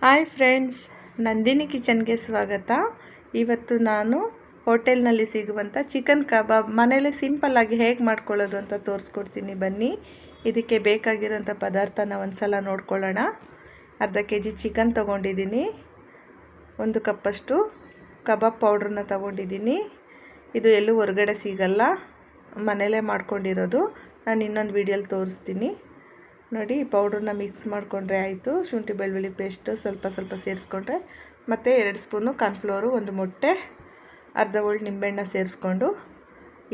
Hi friends, Nandini ಕಿಚನ್ಗೆ ಸ್ವಾಗತ. ಇವತ್ತು ನಾನು ಹೋಟೆಲ್ನಲ್ಲಿ ಸಿಗುವಂಥ ಚಿಕನ್ ಕಬಾಬ್ ಮನೆಯಲ್ಲೇ ಸಿಂಪಲ್ಲಾಗಿ ಹೇಗೆ ಮಾಡ್ಕೊಳ್ಳೋದು ಅಂತ ತೋರಿಸ್ಕೊಡ್ತೀನಿ. ಬನ್ನಿ, ಇದಕ್ಕೆ ಬೇಕಾಗಿರೋಂಥ ಪದಾರ್ಥನ ಒಂದು ಸಲ ನೋಡ್ಕೊಳ್ಳೋಣ. ಅರ್ಧ ಕೆ ಜಿ ಚಿಕನ್ ತೊಗೊಂಡಿದ್ದೀನಿ. ಒಂದು ಕಪ್ಪಷ್ಟು ಕಬಾಬ್ ಪೌಡ್ರನ್ನ ತೊಗೊಂಡಿದ್ದೀನಿ. ಇದು ಎಲ್ಲೂ ಹೊರಗಡೆ ಸಿಗಲ್ಲ ಮನೇಲೇ ಮಾಡ್ಕೊಂಡಿರೋದು. ನಾನು ಇನ್ನೊಂದು ವೀಡಿಯೋಲಿ ತೋರಿಸ್ತೀನಿ. ನೋಡಿ ಪೌಡ್ರನ್ನ ಮಿಕ್ಸ್ ಮಾಡಿಕೊಂಡ್ರೆ ಆಯಿತು. ಶುಂಠಿ, ಬೆಳ್ಳುಳ್ಳಿ ಪೇಸ್ಟು ಸ್ವಲ್ಪ ಸ್ವಲ್ಪ ಸೇರಿಸ್ಕೊಂಡ್ರೆ, ಮತ್ತು ಎರಡು ಸ್ಪೂನು ಕಾರ್ನ್ಫ್ಲೋರು ಒಂದು ಮೊಟ್ಟೆ, ಅರ್ಧ ಒಳ್ಳೆ ನಿಂಬೆಹಣ್ಣ ಸೇರಿಸ್ಕೊಂಡು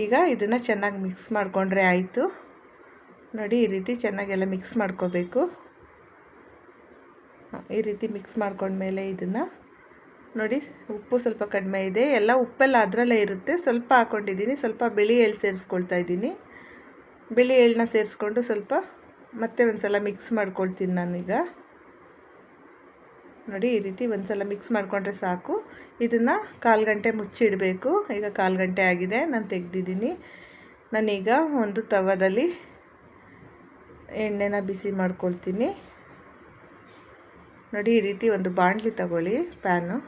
ಈಗ ಇದನ್ನು ಚೆನ್ನಾಗಿ ಮಿಕ್ಸ್ ಮಾಡಿಕೊಂಡ್ರೆ ಆಯಿತು. ನೋಡಿ, ಈ ರೀತಿ ಚೆನ್ನಾಗೆಲ್ಲ ಮಿಕ್ಸ್ ಮಾಡ್ಕೋಬೇಕು. ಈ ರೀತಿ ಮಿಕ್ಸ್ ಮಾಡ್ಕೊಂಡ್ಮೇಲೆ ಇದನ್ನು ನೋಡಿ, ಉಪ್ಪು ಸ್ವಲ್ಪ ಕಡಿಮೆ ಇದೆ. ಎಲ್ಲ ಉಪ್ಪೆಲ್ಲ ಅದರಲ್ಲೇ ಇರುತ್ತೆ. ಸ್ವಲ್ಪ ಹಾಕ್ಕೊಂಡಿದ್ದೀನಿ ಸ್ವಲ್ಪ ಬಿಳಿ ಎಳ್ಳು ಸೇರಿಸ್ಕೊಳ್ತಾ ಇದ್ದೀನಿ. ಬಿಳಿ ಎಳ್ಳನ್ನ ಸೇರಿಸ್ಕೊಂಡು ಸ್ವಲ್ಪ ಮತ್ತೆ ಒಂದು ಸಲ ಮಿಕ್ಸ್ ಮಾಡ್ಕೊಳ್ತೀನಿ ನಾನೀಗ. ನೋಡಿ, ಈ ರೀತಿ ಒಂದು ಸಲ ಮಿಕ್ಸ್ ಮಾಡಿಕೊಂಡ್ರೆ ಸಾಕು. ಇದನ್ನು ಕಾಲು ಗಂಟೆ ಮುಚ್ಚಿಡಬೇಕು. ಈಗ ಕಾಲು ಗಂಟೆ ಆಗಿದೆ, ನಾನು ತೆಗೆದಿದ್ದೀನಿ. ನಾನೀಗ ಒಂದು ತವದಲ್ಲಿ ಎಣ್ಣೆನ ಬಿಸಿ ಮಾಡ್ಕೊಳ್ತೀನಿ. ನೋಡಿ, ಈ ರೀತಿ ಒಂದು ಬಾಣಲಿ ತಗೊಳ್ಳಿ, ಪ್ಯಾನು.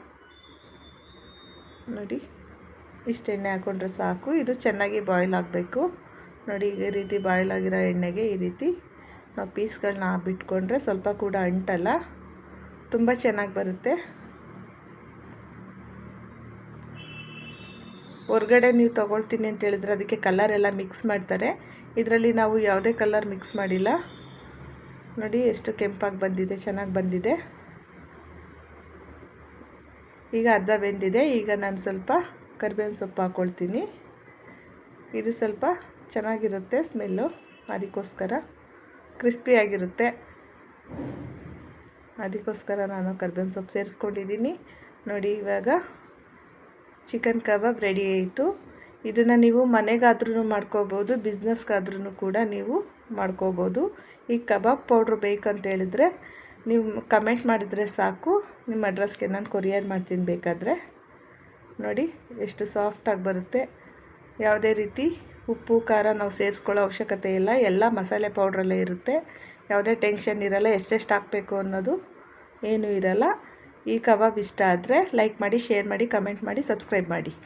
ನೋಡಿ, ಇಷ್ಟು ಎಣ್ಣೆ ಹಾಕ್ಕೊಂಡ್ರೆ ಸಾಕು. ಇದು ಚೆನ್ನಾಗಿ ಬಾಯ್ಲ್ ಆಗಬೇಕು. ನೋಡಿ, ಈ ರೀತಿ ಬಾಯ್ಲ್ ಆಗಿರೋ ಎಣ್ಣೆಗೆ ಈ ರೀತಿ ನಾವು ಪೀಸ್ಗಳನ್ನ ಬಿಟ್ಕೊಂಡ್ರೆ ಸ್ವಲ್ಪ ಕೂಡ ಅಂಟಲ್ಲ. ತುಂಬ ಚೆನ್ನಾಗಿ ಬರುತ್ತೆ. ಹೊರ್ಗಡೆ ನೀವು ತೊಗೊಳ್ತೀನಿ ಅಂತ ಹೇಳಿದ್ರೆ ಅದಕ್ಕೆ ಕಲರ್ ಎಲ್ಲ ಮಿಕ್ಸ್ ಮಾಡ್ತಾರೆ. ಇದರಲ್ಲಿ ನಾವು ಯಾವುದೇ ಕಲರ್ ಮಿಕ್ಸ್ ಮಾಡಿಲ್ಲ. ನೋಡಿ ಎಷ್ಟು ಕೆಂಪಾಗಿ ಬಂದಿದೆ, ಚೆನ್ನಾಗಿ ಬಂದಿದೆ. ಈಗ ಅರ್ಧ ಬೆಂದಿದೆ. ಈಗ ನಾನು ಸ್ವಲ್ಪ ಕರಿಬೇವಿನ ಸೊಪ್ಪು ಹಾಕ್ಕೊಳ್ತೀನಿ ಇದು ಸ್ವಲ್ಪ ಚೆನ್ನಾಗಿರುತ್ತೆ ಸ್ಮೆಲ್ಲು. ಅದಕ್ಕೋಸ್ಕರ. ಕ್ರಿಸ್ಪಿಯಾಗಿರುತ್ತೆ ಅದಕ್ಕೋಸ್ಕರ ನಾನು ಕರ್ಬೇವಿನ ಸೊಪ್ಪು ಸೇರಿಸ್ಕೊಂಡಿದ್ದೀನಿ. ನೋಡಿ, ಇವಾಗ ಚಿಕನ್ ಕಬಾಬ್ ರೆಡಿ ಆಯಿತು. ಇದನ್ನು ನೀವು ಮನೆಗಾದ್ರೂ ಮಾಡ್ಕೋಬೋದು ಬಿಸ್ನೆಸ್ಗಾದ್ರೂ ಕೂಡ ನೀವು ಮಾಡ್ಕೋಬೋದು. ಈ ಕಬಾಬ್ ಪೌಡ್ರ್ ಬೇಕಂತ ಹೇಳಿದ್ರೆ ನೀವು ಕಮೆಂಟ್ ಮಾಡಿದರೆ ಸಾಕು. ನಿಮ್ಮ ಅಡ್ರೆಸ್ಗೆ ನಾನು ಕೊರಿಯರ್ ಮಾಡ್ತೀನಿ ಬೇಕಾದರೆ. ನೋಡಿ, ಎಷ್ಟು ಸಾಫ್ಟಾಗಿ ಬರುತ್ತೆ. ಯಾವುದೇ ರೀತಿ ಉಪ್ಪು, ಖಾರ ನಾವು ಸೇರಿಸ್ಕೊಳ್ಳೋ ಅವಶ್ಯಕತೆ ಇಲ್ಲ. ಎಲ್ಲ ಮಸಾಲೆ ಪೌಡ್ರಲ್ಲೇ ಇರುತ್ತೆ. ಯಾವುದೇ ಟೆನ್ಷನ್ ಇರಲ್ಲ ಎಷ್ಟೆಷ್ಟು ಹಾಕಬೇಕು ಅನ್ನೋದು ಏನೂ ಇರಲ್ಲ. ಈ ಕಬಾಬ್ ಇಷ್ಟ ಆದರೆ ಲೈಕ್ ಮಾಡಿ ಶೇರ್ ಮಾಡಿ ಕಮೆಂಟ್ ಮಾಡಿ ಸಬ್ಸ್ಕ್ರೈಬ್ ಮಾಡಿ.